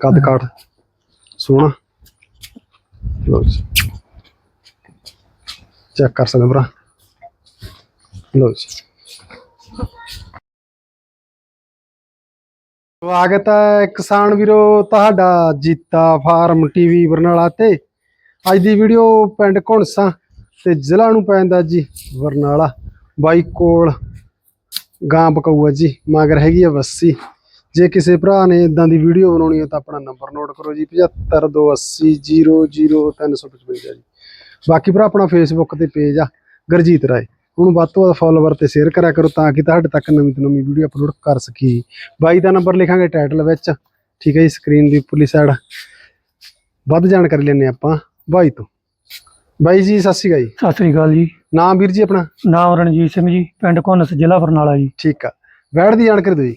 ਕੱਦ ਕਾਠ ਸੋਹਣਾ। ਲਓ ਜੀ। ਚੈੱਕ ਕਰ ਸਕਦੇ ਭਰਾ। ਲਓ ਜੀ। ਸਵਾਗਤ ਹੈ ਕਿਸਾਨ ਵੀਰੋ, ਤੁਹਾਡਾ ਜੀਤਾ ਫਾਰਮ ਟੀਵੀ ਬਰਨਾਲਾ ਤੇ। ਅੱਜ ਦੀ ਵੀਡੀਓ ਪਿੰਡ ਘੁਣਸਾ ਤੇ ਜ਼ਿਲ੍ਹਾ ਨੂੰ ਪੈਂਦਾ ਜੀ ਬਰਨਾਲਾ। ਬਾਈ ਕੋਲ ਗਾਂ ਬਕਾਊਆ ਜੀ, ਮਗਰ ਹੈਗੀ ਆ ਵੱਸੀ। ਜੇ ਕਿਸੇ ਭਰਾ ਨੇ ਇਦਾਂ ਦੀ ਵੀਡੀਓ ਬਣਾਉਣੀ ਹੈ ਤਾਂ ਆਪਣਾ ਨੰਬਰ ਨੋਟ ਕਰੋ ਜੀ 7528000355 ਜੀ। ਬਾਕੀ ਭਰਾ ਆਪਣਾ ਫੇਸਬੁੱਕ ਤੇ ਪੇਜ ਆ ਗਰਜੀਤ ਰਾਏ। ਉਹਨੂੰ ਵੱਧ ਤੋਂ ਵੱਧ ਫਾਲੋਵਰ ਤੇ ਸ਼ੇਅਰ ਕਰਿਆ ਕਰੋ ਤਾਂ ਕਿ ਤੁਹਾਡੇ ਤੱਕ ਨਵੀਂ ਤੋਂ ਨਵੀਂ ਵੀਡੀਓ ਅਪਲੋਡ ਕਰ ਸਕੀਏ। ਬਾਈ ਦਾ ਨੰਬਰ ਲਿਖਾਂਗੇ ਟਾਈਟਲ ਵਿੱਚ। ਠੀਕ ਹੈ ਜੀ ਸਕਰੀਨ ਦੀ ਉੱਪਰਲੀ ਸਾਈਡ ਵੱਧ ਜਾਣਕਾਰੀ ਲੈਣੇ ਆਪਾਂ ਬਾਈ ਤੋਂ। ਬਾਈ ਜੀ ਸਤਿ ਸ਼੍ਰੀ ਅਕਾਲ ਜੀ। ਸਤਿ ਸ੍ਰੀ ਅਕਾਲ ਜੀ। ਨਾਮ ਵੀਰ ਜੀ ਆਪਣਾ? ਨਾਮ ਰਣਜੀਤ ਸਿੰਘ ਜੀ ਪਿੰਡ ਘੁੰਨਸ ਜ਼ਿਲ੍ਹਾ ਬਰਨਾਲਾ ਜੀ। ਠੀਕ ਆ। ਵੈੜ ਦੀ ਜਾਣਕਾਰੀ ਦਿਓ ਜੀ।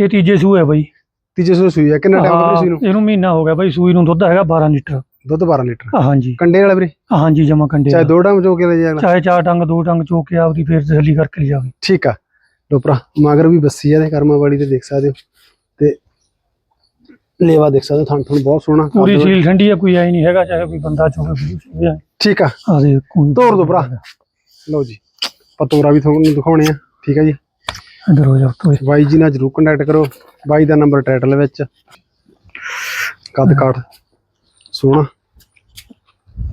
ਇਹ ਤੀਜੇ ਸੂਏ ਹੈ ਬਾਈ। ਤੀਜੇ ਸੂਏ ਸੂਈ ਹੈ ਕਿੰਨਾ ਟਾਈਮ ਹੋ ਗਿਆ ਸੂਈ ਨੂੰ? ਇਹਨੂੰ ਮਹੀਨਾ ਹੋ ਗਿਆ ਬਾਈ ਸੂਈ ਨੂੰ ਦੁੱਧ ਹੈਗਾ 12 ਲੀਟਰ। ਦੁੱਧ 12 ਲੀਟਰ। ਹਾਂਜੀ। ਕੰਡੇ ਵਾਲਾ ਵੀਰੇ? ਹਾਂਜੀ ਜਮਾ ਕੰਡੇ ਚਾਹੇ ਦਾ। ਦੋ ਟਾਈਮ ਚੋ ਕੇ ਲੈ ਜਾਣਾ ਚਾਹੇ ਚਾਰ ਟੰਗ ਦੋ ਟੰਗ ਚੋ ਕੇ ਆਪਦੀ ਫੇਰ ਤਸੱਲੀ ਕਰਕੇ ਲਿਜਾਵੇ ਠੀਕ ਆ। ਲੋ ਭਰਾ ਮਗਰ ਵੀ ਬੱਸੀ ਆ ਤੇ ਕਰਮਾ ਵਾਲੀ ਤੇ ਦੇਖ ਸਕਦੇ ਹੋ। ਤੇ ਲੇਵਾ ਦੇਖ ਸਕਦੇ ਥਣ ਥਣ ਬਹੁਤ ਸੋਹਣਾ। ਪੂਰੀ ਸੀਲ ਠੰਡੀ ਆ ਕੋਈ ਆਈ ਨਹੀਂ ਹੈਗਾ ਚਾਹੇ ਕੋਈ ਬੰਦਾ ਚੋਵੇ ਠੀਕ ਆ। ਆ ਦੇ ਤੋਰ ਦਿਓ ਭਰਾ। ਲਓ ਜੀ ਪਤੋਰਾ ਵੀ ਤੁਹਾਨੂੰ ਦਿਖਾਉਣੇ ਆ। ਠੀਕ ਆ ਜੀ। ਇਧਰ ਹੋ ਜਾ ਤੋਏ ਬਾਈ ਜੀ ਨਾਲ ਜਰੂਰ ਕੰਟੈਕਟ ਕਰੋ। ਬਾਈ ਦਾ ਨੰਬਰ ਟਾਈਟਲ ਵਿੱਚ। ਕੱਦ ਕਾਠ ਸੋਹਣਾ।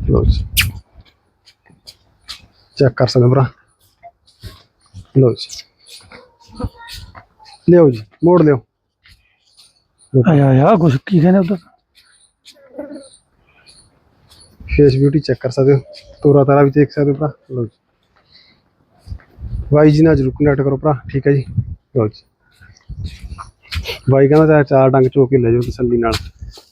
ਲਓ ਜੀ। ਚੈੱਕ ਕਰ ਸਕਦੇ ਭਰਾ। ਲਓ ਜੀ। ਲਿਓ ਜੀ ਮੋੜ ਲਿਓ। ਆਇਆ ਆਇਆ ਕੁਛ ਕੀ ਕਹਿੰਦੇ ਉਧਰ? ਫੇਸ ਬਿਊਟੀ ਚੈੱਕ ਕਰ ਸਕਦੇ ਹੋ। ਤੋਰਾ ਤਾਰਾ ਵੀ ਦੇਖ ਸਕਦੇ ਹੋ ਭਰਾ। ਲਓ ਜੀ। ਬਾਈ ਜੀ ਨਾਲ ਜਰੂਰ ਕੰਟੈਕਟ ਕਰੋ ਭਰਾ ਠੀਕ ਹੈ ਜੀ? ਲਓ ਜੀ। ਬਾਈ ਕਹਿੰਦਾ ਚਾਰ ਡੰਗ ਚੋ ਕੇ ਲੈ ਜਾਓ ਤਸੱਲੀ ਨਾਲ।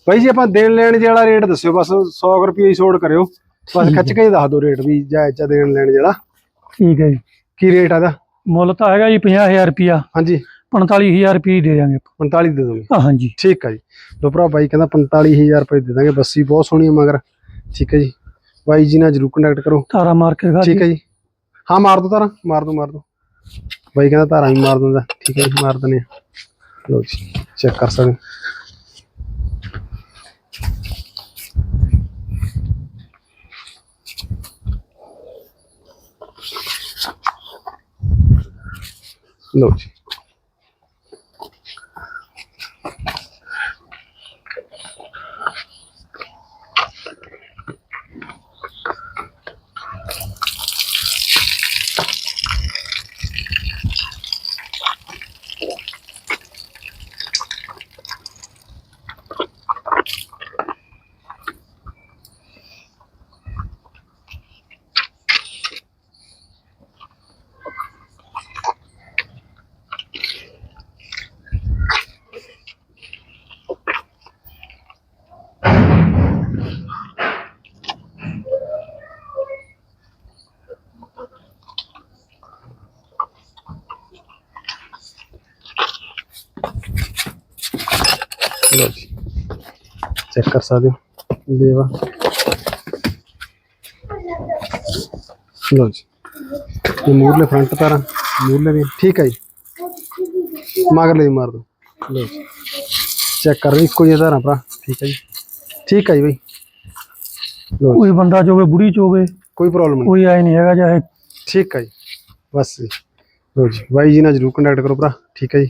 ਬਾਈ ਜੀ ਆਪਾਂ ਦੇਣ ਲੈਣ ਜਿਹੜਾ ਰੇਟ ਦੱਸਿਓ ਬਸ 100 ਰੁਪਏ ਹੀ ਛੋੜ ਕਰਿਓ। ਬਸ ਖਿੱਚ ਕੇ ਹੀ ਦੱਸ ਦਿਓ ਰੇਟ ਵੀ ਜਾਇਜ਼ ਚਾ ਦੇਣ ਲੈਣ ਜਿਹੜਾ। ਠੀਕ ਹੈ ਜੀ। ਕੀ ਰੇਟ ਆ ਦਾ ਮੁੱਲ ਤਾਂ ਹੈਗਾ ਜੀ 50000 ਰੁਪਿਆ ਹਾਂਜੀ। 45000 ਰੁਪਏ ਦੇ ਦਿਆਂਗੇ ਆਪਾਂ। 45 ਦੇ ਦੋਗੇ ਹਾਂਜੀ। ਠੀਕ ਆ ਜੀ। ਲੋ ਭਰਾ ਬਾਈ ਕਹਿੰਦਾ 45000 ਰੁਪਏ ਦੇ ਦਾਂਗੇ ਬੱਸੀ ਬਹੁਤ ਸੋਹਣੀ ਹੈ ਮਗਰ। ਠੀਕ ਹੈ ਜੀ। ਬਾਈ ਜੀ ਨਾਲ ਜਰੂਰ ਕੰਟੈਕਟ ਕਰੋ। ਤਾਰਾ ਮਾਰ ਕੇ ਦਿਖਾ ਠੀਕ ਹੈ ਜੀ। ਹਾਂ, ਮਾਰ ਦੋ ਤਾਰਾ, ਮਾਰ ਦੋ ਮਾਰ ਦੋ। ਬਾਈ ਕਹਿੰਦਾ ਤਾਰਾ ਹੀ ਮਾਰ ਦਿੰਦਾ। ਠੀਕ ਹੈ ਮਾਰ ਦਨੇ ਲੋ ਜੀ ਚੈੱਕ ਕਰ ਸਕਦੇ ਲੋ ਜੀ। ਲੋ ਜੀ ਚੈੱਕ ਕਰ ਸਕਦੇ ਹੋ ਦੇਵਾ ਲੋ ਜੀ ਇਹ ਮੂਰਲੇ ਫਰੰਟ ਤਾਰਾਂ ਮੂਰਲੇ ਵੀ ਠੀਕ ਹੈ ਜੀ ਮਗਰਲੇ ਵੀ ਮਾਰ ਦੋ ਲੋ ਜੀ ਚੈੱਕ ਕਰ ਰਹੀ ਇੱਕੋ ਜਿਹਾ ਤਾਰਾਂ ਭਰਾ ਠੀਕ ਹੈ ਜੀ ਠੀਕ ਹੈ ਜੀ ਬਈ ਲੋ ਜੀ ਕੋਈ ਬੰਦਾ ਚੋਵੇ ਬੁੜੀ ਚੋਵੇ ਕੋਈ ਪ੍ਰੋਬਲਮ ਨਹੀਂ ਕੋਈ ਆਈ ਨਹੀਂ ਹੈਗਾ ਚਾਹੇ ਠੀਕ ਹੈ ਜੀ ਬਸ ਜੀ ਲੋ ਜੀ ਬਾਈ ਜੀ ਨਾਲ ਜਰੂਰ ਕੰਟੈਕਟ ਕਰੋ ਭਰਾ ਠੀਕ ਹੈ ਜੀ